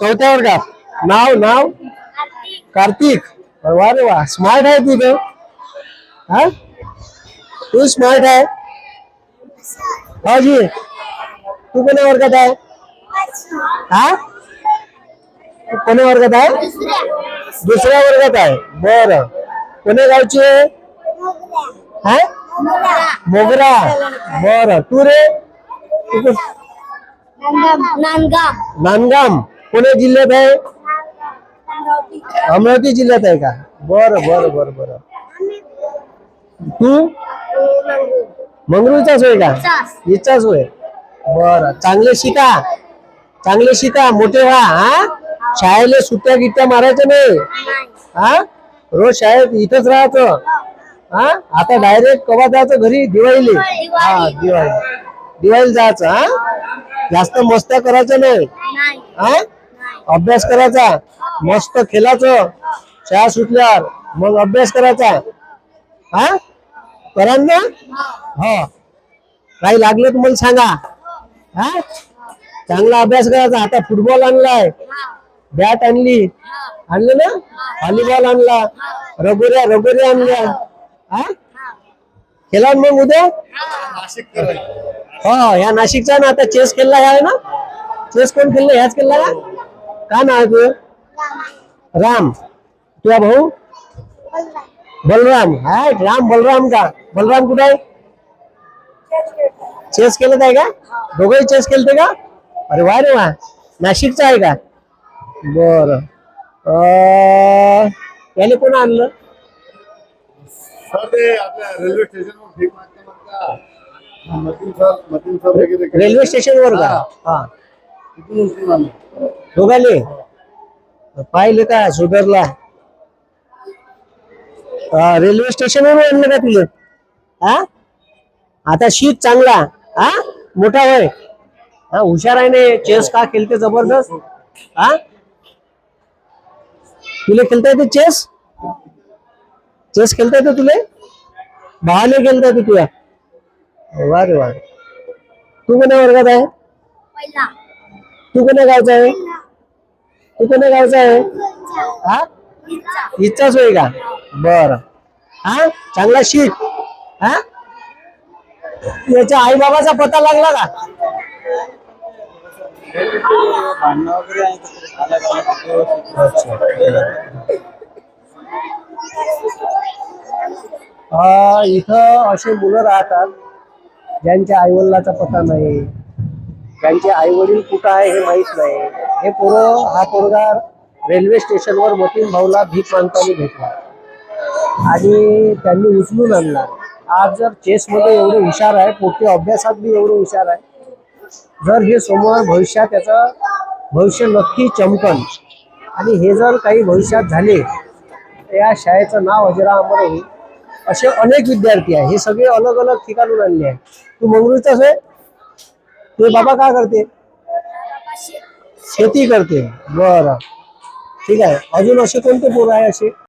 चौथ्या वर्गात नाव नाव? कार्तिक। वा रे वा स्मार्ट आहे तू तर हा? तू स्मार्ट आहे भाऊजी तू वर्गात आहे हा? तू कोण्या वर्गात आहे दुसऱ्या वर्गात आहे बर। कोण्या गावची आहे हा? मोगरा। बर। तू रे? तू नांदगाम पुणे जिल्ह्यात आहे? अमरावती. जिल्ह्यात आहे का? बर बर बर बर. तू? मंगरूळचाच होय का? इच्छाच होय. बर. चांगले शिका. चांगले शिका. मोठे व्हा हा? शाळेला सुट्ट्या गिट्ट्या मारायच्या नाही. हा? रोज शाळेत इथंच राहायचं हा? आता डायरेक्ट कवा जायचं घरी? दिवाळीला. हा दिवाळी. दिवाळीला जायचं हा? जास्त मस्त्या करायच्या नाही. नाही. हा? अभ्यास करायचा. मस्त खेळायचं. शाळा सुटल्यावर मग अभ्यास करायचा. हा? करा ना? हो. काही लागलं तर मला सांगा. हा? चांगला अभ्यास करायचा. आता फुटबॉल आणलाय. बॅट आणली. आणलं ना? व्हॉलीबॉल आणला. रगोऱ्या रगोऱ्या आणल्या. हा? खेळा मग उद्या? हो ह्या नाशिकचा ना? आता चेस खेळला ह्या ना? चेस कोण खेळला? ह्याच खेळला का? का नाव आहे तुझं? राम. तुझा भाऊ? बलराम. हाय राम बलराम का? बलराम कुठे आहे? चेस खेळत आहे का? दोघंही चेस खेळते का? अरे वा रे वा. नाशिकचा आहे का? बर. याने कोण आणलं? रेल्वे स्टेशनवर रेल्वे स्टेशन वर का? हा. दोघाले? पाहिले का हा, रेल्वे स्टेशनवर आणलं का तुझं हा आता शीत चांगला. हा मोठा होय. हा हुशार आहे ने चेस का खेळते जबरदस्त? हा तुला खेळता येते चेस चेस खेळता येते तुले? भावाले खेळता येते तुला? वा रे वा तू कोण्या वर्गात आहे? तू कोण्या गावचा आहे? तू कोण्या गावचा आहे? हा? इच्छाच होय का? बर. हा? चांगला शिक हा? याच्या आई बाबाचा पता लागला का? हा, इथं असे मुलं राहतात ज्यांच्या आईवडिलाचा पता नाही. ज्यांचे आई वडील कुठं आहे हे माहीत नाही. हे पोरं हा पोरगा रेल्वे स्टेशनवर मोतीन भाऊला भीक मागताना भेटला. आणि त्यांनी उचलून आणला. आज जर चेसमध्ये एवढे हुशार आहे पोटे अभ्यासात बी एवढे हुशार आहे जर हे समोर भविष्यात त्याचं भविष्य नक्की चमकन. आणि हे जर काही भविष्यात झाले तर या शाळेचं नाव अजरा अमर होईल असे अनेक विद्यार्थी आहे हे सगळे अलग अलग ठिकाणून आणले आहे तू मंगळूरचाच आहे? तुझे बाबा काय करते? शेती करते. बरं. ठीक आहे. अजून असे कोणते पोरं आहे असे?